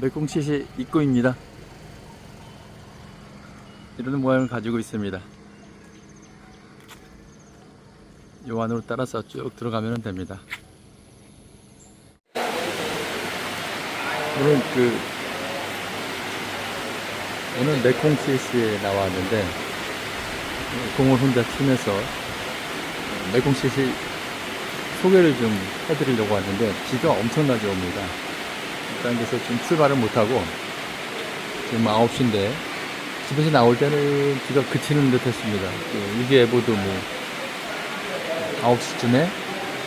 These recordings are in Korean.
맥공시시 입구입니다. 이런 모양을 가지고 있습니다. 요 안으로 따라서 쭉 들어가면 됩니다. 오늘 그 오늘 메콩시시에 나왔는데 공을 혼자 치면서 메콩시시 소개를 좀 해드리려고 왔는데 비가 엄청나게 옵니다. 일단 그래서 좀 출발을 못하고 지금 9시인데 집에서 나올 때는 비가 그치는 듯 했습니다. 그 일기예보도 뭐 9시쯤에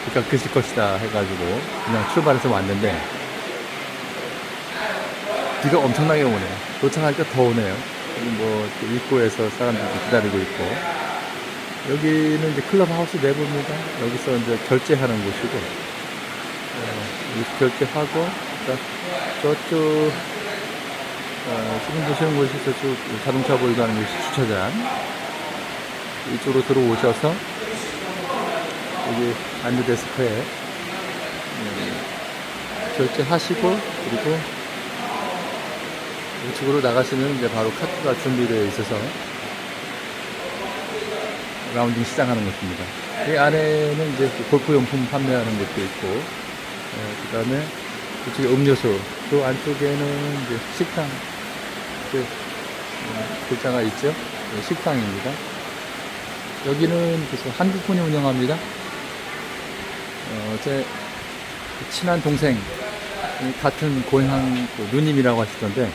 비가 그칠 것이다 해가지고 그냥 출발해서 왔는데 비가 엄청나게 오네요. 도착하니까 더 오네요. 뭐또 입구에서 사람들도 기다리고 있고 여기는 이제 클럽하우스 내부입니다. 여기서 이제 결제하는 곳이고 어, 결제하고 그러니까 저쪽 어, 지금 보시는 곳이 저쪽 자동차 보유하는 곳이 주차장 이쪽으로 들어오셔서 여기 안드 데스크에 음, 결제하시고 그리고 이쪽으로 나가시면 이제 바로 카트가 준비되어 있어서 라운딩 시작하는 곳입니다. 이 안에는 이제 골프용품 판매하는 것도 있고, 그 다음에 이쪽에 음료수, 그 안쪽에는 이제 식당, 그, 어, 글자가 있죠? 네, 식당입니다. 여기는 그래서 한국분이 운영합니다. 어, 제 친한 동생, 같은 고향 그 누님이라고 하시던데,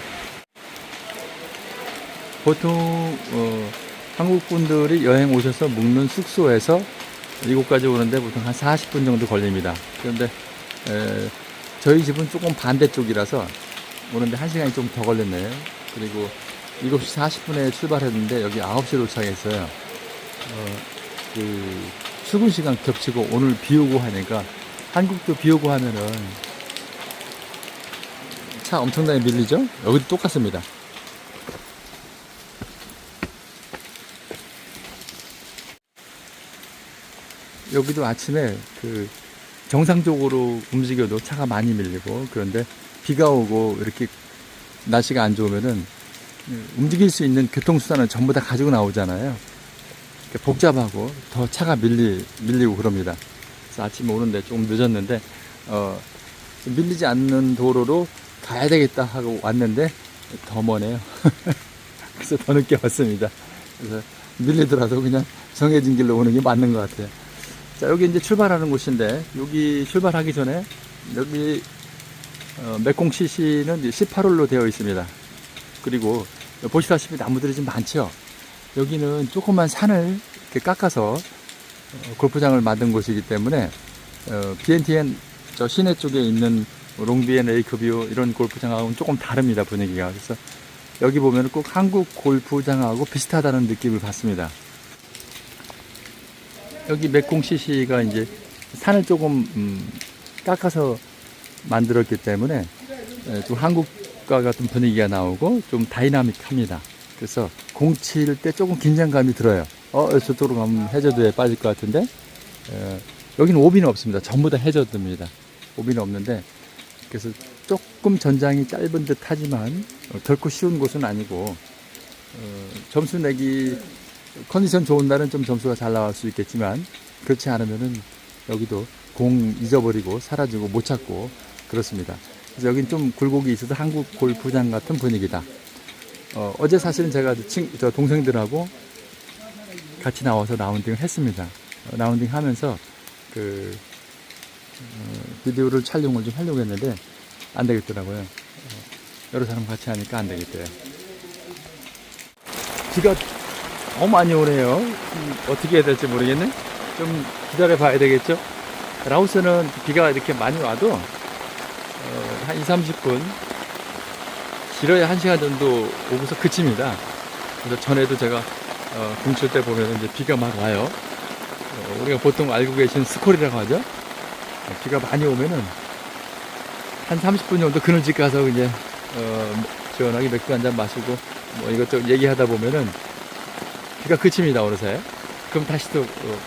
보통, 어, 한국 분들이 여행 오셔서 묵는 숙소에서 이곳까지 오는데 보통 한 40분 정도 걸립니다. 그런데 에, 저희 집은 조금 반대쪽이라서 오는데 1시간이 좀 더 걸렸네요. 그리고 7시 40분에 출발했는데 여기 9시에 도착했어요. 어, 그 출근 시간 겹치고 오늘 비 오고 하니까 한국도 비 오고 하면은 차 엄청나게 밀리죠? 여기도 똑같습니다. 여기도 아침에 그 정상적으로 움직여도 차가 많이 밀리고 그런데 비가 오고 이렇게 날씨가 안 좋으면은 움직일 수 있는 교통수단을 전부 다 가지고 나오잖아요. 복잡하고 더 차가 밀리, 밀리고 그럽니다. 그래서 아침에 오는데 조금 늦었는데, 어, 밀리지 않는 도로로 가야 되겠다 하고 왔는데 더 머네요. 그래서 더 늦게 왔습니다. 그래서 밀리더라도 그냥 정해진 길로 오는 게 맞는 것 같아요. 자, 여기 이제 출발하는 곳인데, 여기 출발하기 전에, 여기, 어, 메콩CC는 18홀로 되어 있습니다. 그리고, 보시다시피 나무들이 좀 많죠? 여기는 조그만 산을 이렇게 깎아서, 어, 골프장을 만든 곳이기 때문에, 어, BNTN 저 시내 쪽에 있는 롱비앤 레이크뷰 이런 골프장하고는 조금 다릅니다, 분위기가. 그래서 여기 보면 꼭 한국 골프장하고 비슷하다는 느낌을 받습니다. 여기 맥공CC가 이제 산을 조금 음, 깎아서 만들었기 때문에 에, 좀 한국과 같은 분위기가 나오고 좀 다이나믹합니다. 그래서 공칠 때 조금 긴장감이 들어요. 어 저쪽으로 가면 해저드에 빠질 것 같은데 에, 여기는 오비는 없습니다. 전부 다 해저드입니다. 오비는 없는데 그래서 조금 전장이 짧은 듯 하지만 어, 결코 쉬운 곳은 아니고 어, 점수 내기 컨디션 좋은 날은 좀 점수가 잘 나올 수 있겠지만 그렇지 않으면은 여기도 공 잊어버리고 사라지고 못 찾고 그렇습니다. 그래서 여긴 좀 굴곡이 있어서 한국 골프장 같은 분위기다. 어, 어제 사실은 제가 친, 저 동생들하고 같이 나와서 라운딩을 했습니다. 어, 라운딩 하면서 그 어, 비디오를 촬영을 좀 하려고 했는데 안 되겠더라고요. 어, 여러 사람 같이 하니까 안 되겠대요. 비가 너무 많이 오네요. 음, 어떻게 해야 될지 모르겠네. 좀 기다려 봐야 되겠죠. 라오스는 비가 이렇게 많이 와도 어, 한 2, 30분 길어야 1시간 정도 오고서 그칩니다. 그래서 전에도 제가 어, 공칠 때 보면 이제 비가 막 와요. 어, 우리가 보통 알고 계신 스콜이라고 하죠. 어, 비가 많이 오면은 한 30분 정도 그늘집 가서 이제 어, 시원하게 맥주 한 잔 마시고 뭐 이것저것 얘기하다 보면은 비가 그칩니다, 어느새. 그럼 다시 또, 어,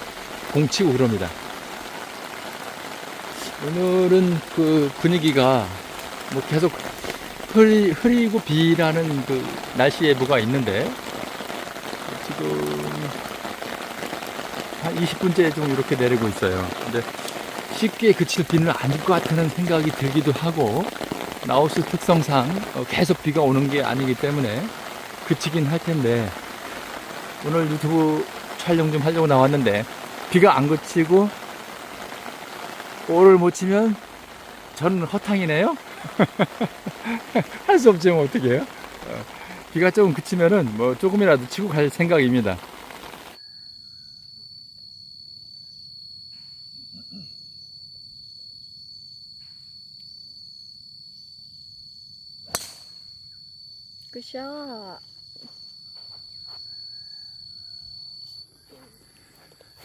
공 치고 그럽니다. 오늘은 그 분위기가 뭐 계속 흐리, 흐리고 비라는 그 날씨 예보가 있는데 지금 한 20분째 좀 이렇게 내리고 있어요. 근데 쉽게 그칠 비는 아닐 것 같다는 생각이 들기도 하고 나우스 특성상 어, 계속 비가 오는 게 아니기 때문에 그치긴 할 텐데 오늘 유튜브 촬영 좀 하려고 나왔는데 비가 안 그치고 골을 못 치면 저는 허탕이네요. 할 수 없지 뭐 어떻게 해요? 어, 비가 조금 그치면은 뭐 조금이라도 치고 갈 생각입니다. 굿샷.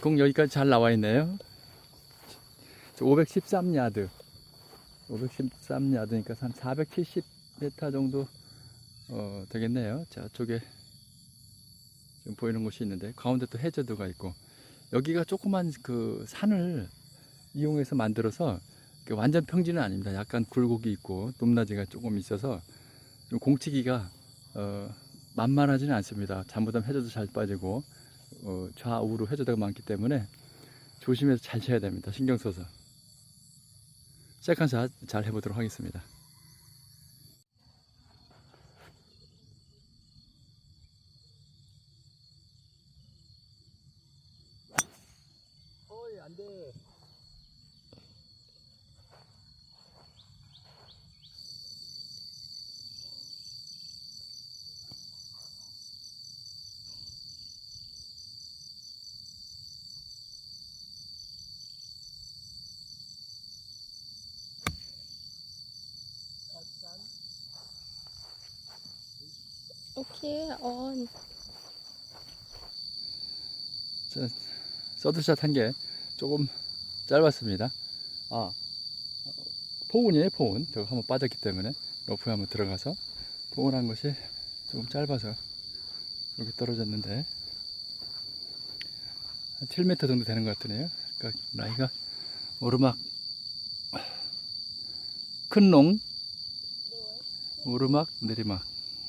공 여기까지 잘 나와 있네요. 513야드. 513야드니까 한 470m 정도 어, 되겠네요. 저쪽에 지금 보이는 곳이 있는데 가운데 또 해저드가 있고 여기가 조그만 그 산을 이용해서 만들어서 그 완전 평지는 아닙니다. 약간 굴곡이 있고 높낮이가 조금 있어서 좀 공치기가 어, 만만하지는 않습니다. 잘못하면 해저드 잘 빠지고 어, 좌우로 해저드가 많기 때문에 조심해서 잘 쳐야 됩니다. 신경 써서. 세컨샷 잘 해보도록 하겠습니다. 어이, 안 돼. 오케이, on. 저, 서드샷 한 개 조금 짧았습니다. 아, 포운이에요, 포운. 저거 한번 빠졌기 때문에 러프에 한번 들어가서 포운한 것이 조금 짧아서 여기 떨어졌는데 한 7m 정도 되는 것 같으네요. 그러니까 나이가 오르막 큰 농, 오르막, 내리막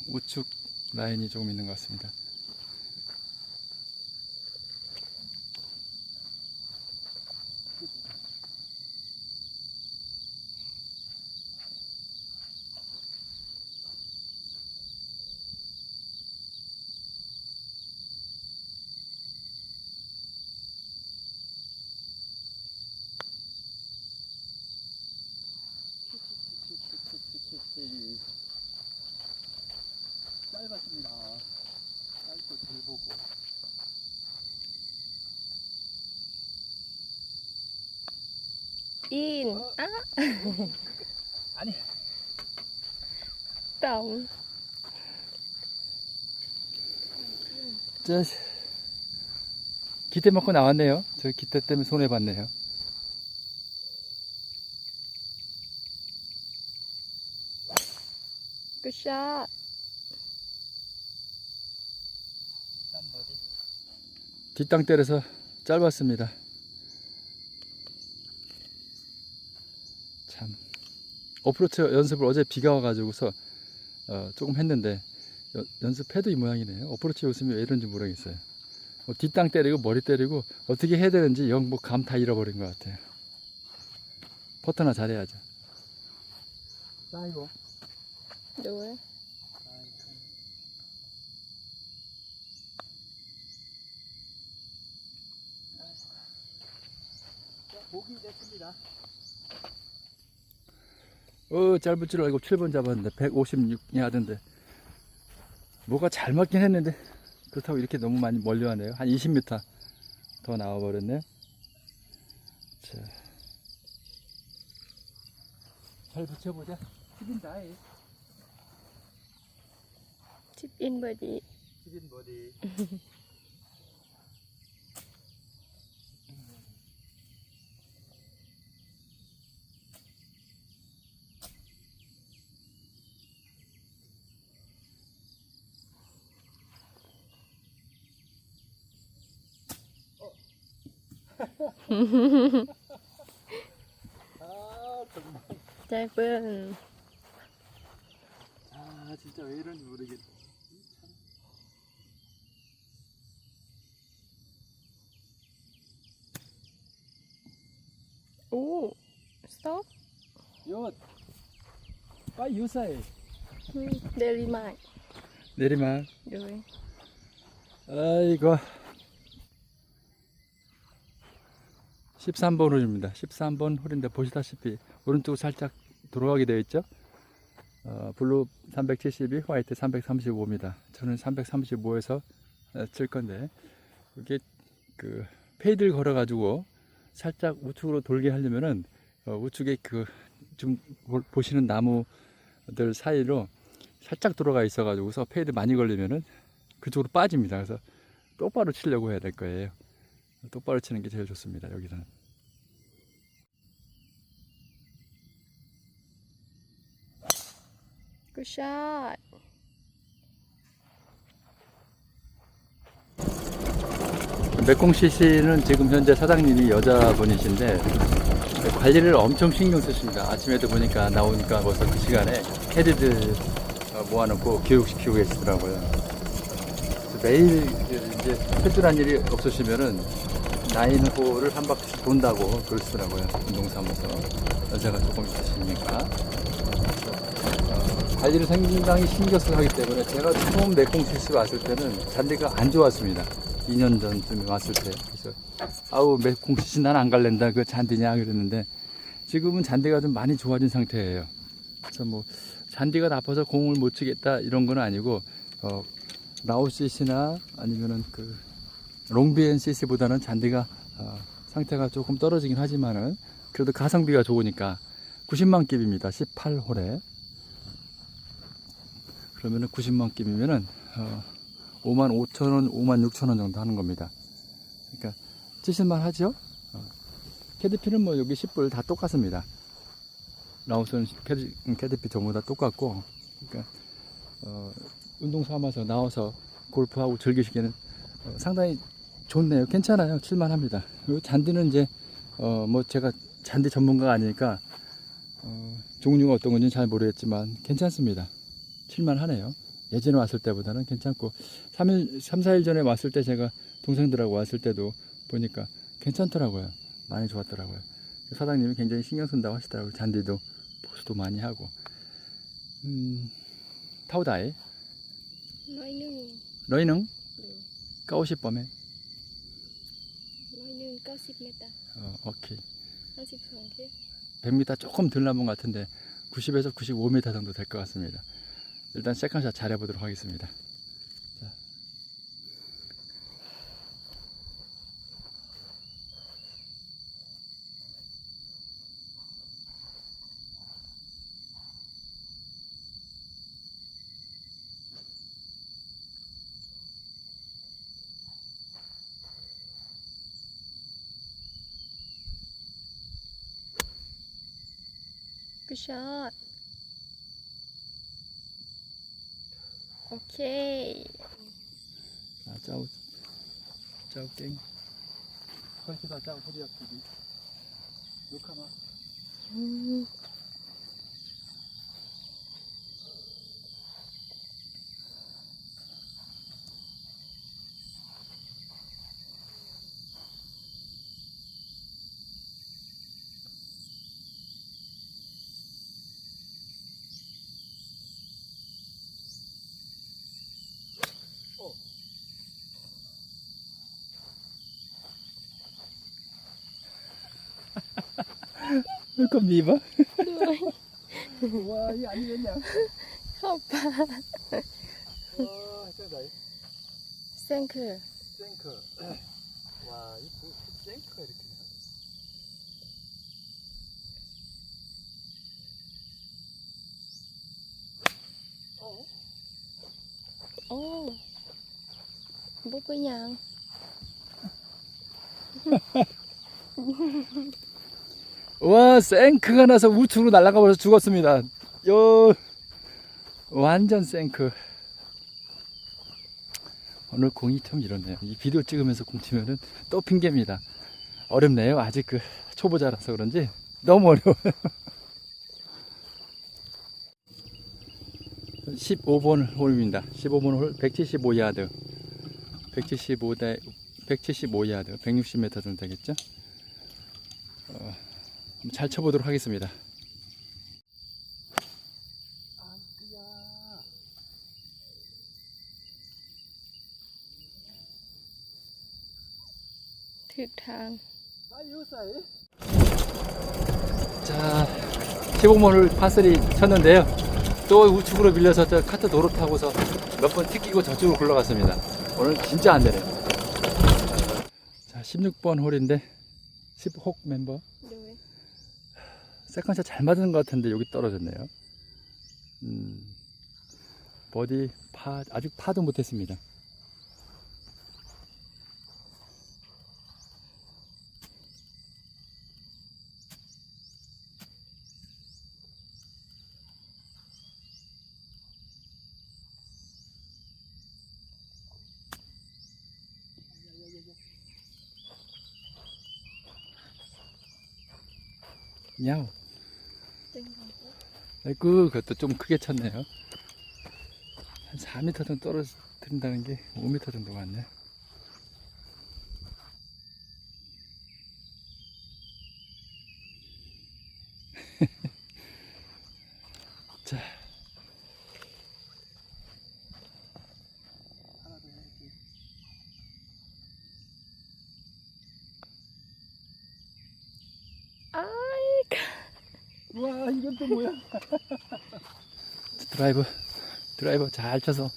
우측 라인이 조금 있는 것 같습니다. 짧고 들보고. In. 아, 아니, down. 저 기대 맞고 나왔네요. 저 기대 때문에 손해 봤네요. 굿샷. 뒷땅 때려서 짧았습니다. 참 어프로치 연습을 어제 비가 와가지고서 어, 조금 했는데 여- 연습해도 이 모양이네요. 어프로치 연습이 왜 이런지 모르겠어요. 뭐 뒷땅 때리고 머리 때리고 어떻게 해야 되는지 영뭐감 다 잃어버린 것 같아요. 퍼터나 잘해야죠. Do it. 보기 됐습니다. 어, 짧을 줄 알고 7번 잡았는데 156야드인데 뭐가 잘 맞긴 했는데 그렇다고 이렇게 너무 많이 멀리 하네요. 한 20m 더 나와 버렸네. 자. 잘 붙여보자. Chip in birdie. 튀긴 버디. 짧은. 아 진짜 왜 이런지 모르겠네. 오, stop. 요, 빠이 요사이. 음, 내리막. 내리막. rồi. 아이고. 13번 홀입니다. 13번 홀인데 보시다시피 오른쪽 살짝 돌아가게 되어 있죠. 어, 블루 372, 화이트 335입니다. 저는 335에서 칠 건데 이게 그 페이드를 걸어가지고 살짝 우측으로 돌게 하려면은 어, 우측에 그좀 보시는 나무들 사이로 살짝 들어가 있어가지고서 페이드 많이 걸리면은 그쪽으로 빠집니다. 그래서 똑바로 치려고 해야 될 거예요. 똑바로 치는 게 제일 좋습니다. 여기서는. Good shot. 맥콩 CC는 지금 현재 사장님이 여자분이신데 관리를 엄청 신경 쓰십니다. 아침에도 보니까 나오니까 벌써 그 시간에 캐디들 어, 모아놓고 교육시키고 계시더라고요. 매일 이제 특별한 일이 없으시면은 나인홀을 한 바퀴 돈다고 그러시더라고요. 운동삼아서 여자가 조금 있으시니까. 어, 관리를 상당히 신경 써서 하기 때문에 제가 처음 맥콩 CC 왔을 때는 잔디가 안 좋았습니다. 2년 전쯤에 왔을 때. 그래서, 아우, 맥콩 CC 난안 갈랜다. 그 잔디냐. 그랬는데, 지금은 잔디가 좀 많이 좋아진 상태예요. 그래서 뭐, 잔디가 나빠서 공을 못 치겠다. 이런 건 아니고, 어, 라오 CC나 아니면은 그, 롱비엔 CC보다는 잔디가, 어, 상태가 조금 떨어지긴 하지만은, 그래도 가성비가 좋으니까, 90만 깁입니다. 18홀에. 그러면은 90만 깁이면은, 어, 5만 5천 원, 5만 6천 원 정도 하는 겁니다. 그러니까 치실만 하죠? 어. 캐디피는 뭐 여기 10불 다 똑같습니다. 라오스는 캐디, 캐디피 전부 다 똑같고, 그러니까 어, 운동 삼아서 나와서 골프하고 즐기시기에는 어, 상당히 좋네요. 괜찮아요. 칠만합니다. 잔디는 이제 어 뭐 제가 잔디 전문가가 아니니까 어 종류가 어떤 건지 잘 모르겠지만 괜찮습니다. 칠만하네요. 예전에 왔을 때보다는 괜찮고 3일 3, 4일 전에 왔을 때 제가 동생들하고 왔을 때도 보니까 괜찮더라고요. 많이 좋았더라고요. 사장님이 굉장히 신경 쓴다고 하시더라고요. 잔디도 보수도 많이 하고. 음, 타오다이. 러이능. 러이능? 네. 까오시 범에. 30m. 어, 오케이. 30m. 100m 조금 덜 남은 것 같은데 90에서 95m 정도 될 것 같습니다. 일단 세컨샷 잘해보도록 하겠습니다. Shot. 오케이. 아, 짜오, 짜오 땡. 거기다 짜오 소리 앞두기. 녹화마. 음. 그 미봐? Đuôi. 와, 이 아니겠냐? Không phải. 와, 세다. 생크. 생크. 와, 이 뭐, 생크가 이렇게. 되나? 어? 오. Bút với nhau. 와, 생크가 나서 우측으로 날아가 버려서 죽었습니다. 요, 완전 생크. 오늘 공이 참 이렇네요. 이 비디오 찍으면서 공 치면은 또 핑계입니다. 어렵네요. 아직 그 초보자라서 그런지 너무 어려워요. 15번 홀입니다. 15번 홀 175야드. 175대 175야드. 160m 정도 되겠죠? 어, 한번 잘 쳐보도록 하겠습니다. thang 자, 15번을 파슬이 쳤는데요. 또 우측으로 밀려서 저 카트 도로 타고서 몇 번 튀기고 저쪽으로 굴러갔습니다. 오늘 진짜 안 되네요. 자, 16번 홀인데 10혹 멤버 세컨샷 잘 맞은 것 같은데 여기 떨어졌네요. 음, 버디 파 아직 파도 못했습니다. 야우. 아이고, 그것도 좀 크게 쳤네요. 한 4m 정도 떨어뜨린다는 게 5m 정도 같네. 자. ai 와, 이건 또 뭐야? 드라이브, 드라이버 잘 쳐서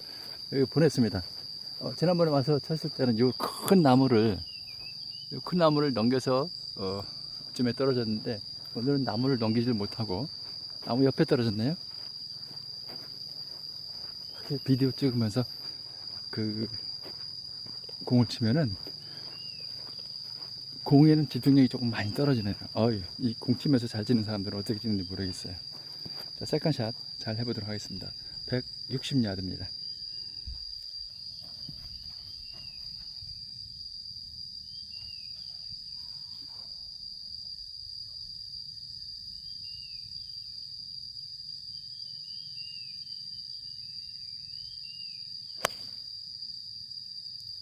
여기 보냈습니다. 어, 지난번에 와서 쳤을 때는 요큰 나무를, 요큰 나무를 넘겨서, 어, 쯤에 떨어졌는데, 오늘은 나무를 넘기질 못하고, 나무 옆에 떨어졌네요. 비디오 찍으면서 그, 공을 치면은, 공에는 집중력이 조금 많이 떨어지네요. 어이, 이공 치면서 잘 치는 사람들은 어떻게 치는지 모르겠어요. 자, 세컨샷 잘 해보도록 하겠습니다. 160야드입니다.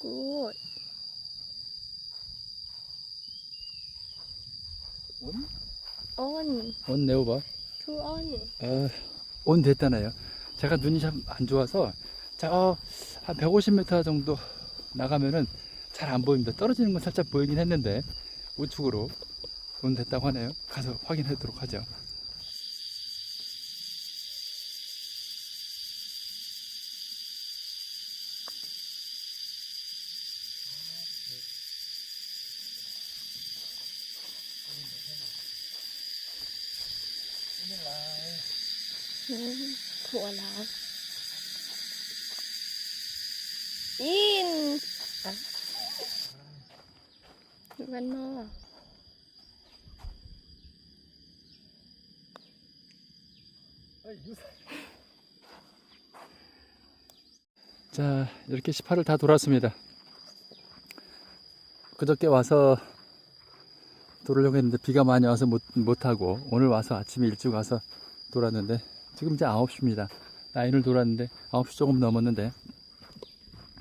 good 온? on 온 내어 on 어, 온 됐다나요. 제가 눈이 참 안 좋아서 저한 150m 정도 나가면은 잘 안 보입니다. 떨어지는 건 살짝 보이긴 했는데 우측으로 온 됐다고 하네요. 가서 확인하도록 하죠. Ừ, thua là in à. One more 자, 이렇게 18을 다 돌았습니다. 그저께 와서 돌으려고 했는데 비가 많이 와서 못, 못하고 오늘 와서 아침에 일찍 와서 돌았는데 지금 이제 9시입니다. 라인을 돌았는데 9시 조금 넘었는데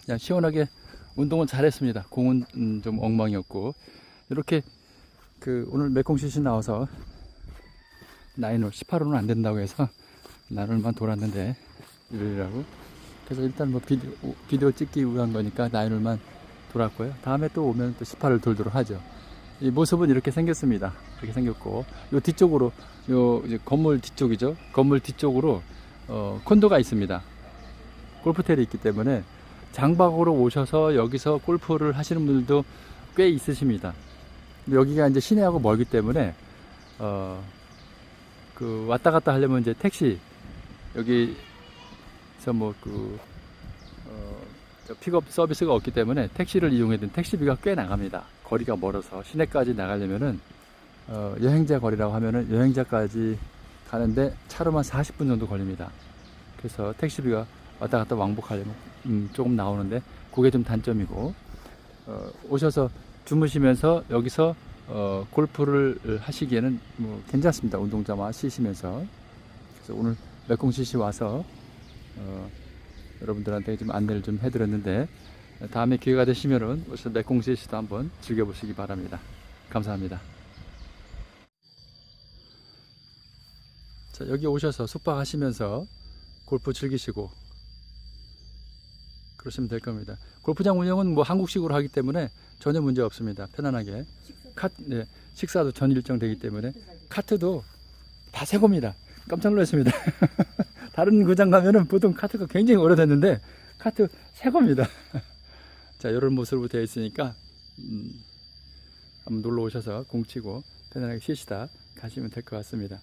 그냥 시원하게 운동은 잘했습니다. 공은 음, 좀 엉망이었고 이렇게 그 오늘 메콩시시 나와서 라인을 18호는 안 된다고 해서 나를만 돌았는데 이러라고 그래서 일단 뭐 비디오, 비디오 찍기 위한 거니까 나인홀만 돌았고요. 다음에 또 오면 또 18을 돌도록 하죠. 이 모습은 이렇게 생겼습니다. 이렇게 생겼고, 요 뒤쪽으로, 요 건물 뒤쪽이죠. 건물 뒤쪽으로, 어, 콘도가 있습니다. 골프텔이 있기 때문에 장박으로 오셔서 여기서 골프를 하시는 분들도 꽤 있으십니다. 여기가 이제 시내하고 멀기 때문에, 어, 그 왔다 갔다 하려면 이제 택시, 여기 그래서 뭐그 어, 저 픽업 서비스가 없기 때문에 택시를 이용해야 되는 택시비가 꽤 나갑니다. 거리가 멀어서 시내까지 나가려면은 어, 여행자 거리라고 하면은 여행자까지 가는데 차로만 40분 정도 걸립니다. 그래서 택시비가 왔다 갔다 왕복하려면 음, 조금 나오는데 그게 좀 단점이고 어, 오셔서 주무시면서 여기서 어, 골프를 하시기에는 뭐 괜찮습니다. 운동 삼아 쉬시면서 그래서 오늘 몇공 CC 와서 어, 여러분들한테 좀 안내를 좀 해드렸는데 다음에 기회가 되시면은 오셔서 맥공시 시도 한번 즐겨보시기 바랍니다. 감사합니다. 자, 여기 오셔서 숙박하시면서 골프 즐기시고 그러시면 될 겁니다. 골프장 운영은 뭐 한국식으로 하기 때문에 전혀 문제 없습니다. 편안하게. 카, 네, 식사도 전 일정 되기 때문에 카트도 다 새 겁니다. 깜짝 놀랐습니다. 다른 구장 가면은 보통 카트가 굉장히 오래됐는데 카트 새 겁니다. 자, 이런 모습으로 되어 있으니까 음, 한번 놀러 오셔서 공치고 편안하게 쉬시다 가시면 될 것 같습니다.